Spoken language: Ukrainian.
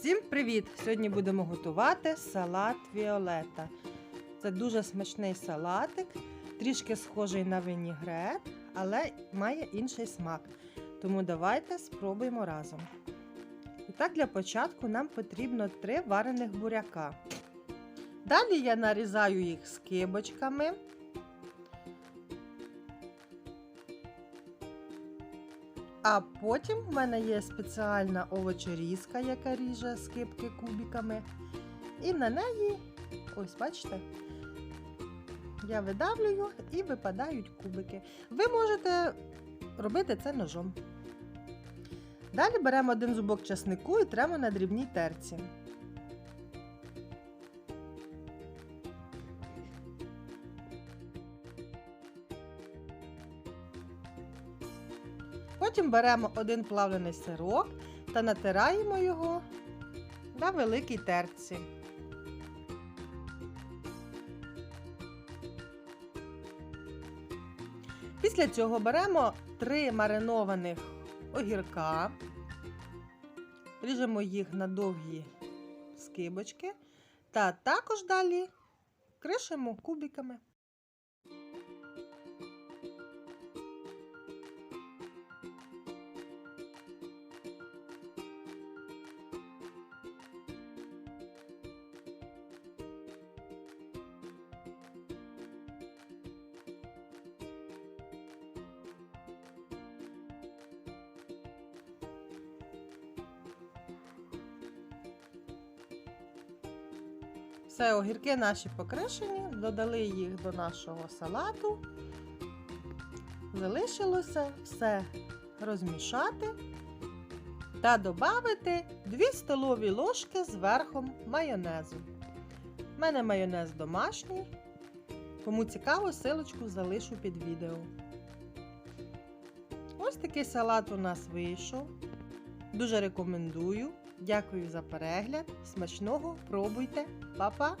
Всім привіт! Сьогодні будемо готувати салат Віолета. Це дуже смачний салатик, трішки схожий на вінігрет, але має інший смак. Тому давайте спробуємо разом. І так, для початку нам потрібно 3 варених буряка. Далі я нарізаю їх скибочками. А потім в мене є спеціальна овочерізка, яка ріже скипки кубиками. І на неї, ось бачите, я видавлюю і випадають кубики. Ви можете робити це ножом. Далі беремо один зубок часнику і тремо на дрібній терці. Потім беремо один плавлений сирок та натираємо його на великій терці. Після цього беремо три маринованих огірка, ріжемо їх на довгі скибочки та також далі кришимо кубиками. Все, огірки наші покришені, додали їх до нашого салату. Залишилося все розмішати та додати 2 столові ложки з верхом майонезу. У мене майонез домашній. Кому цікаво, силочку залишу під відео. Ось такий салат у нас вийшов. Дуже рекомендую. Дякую за перегляд. Смачного пробуйте. Па-па!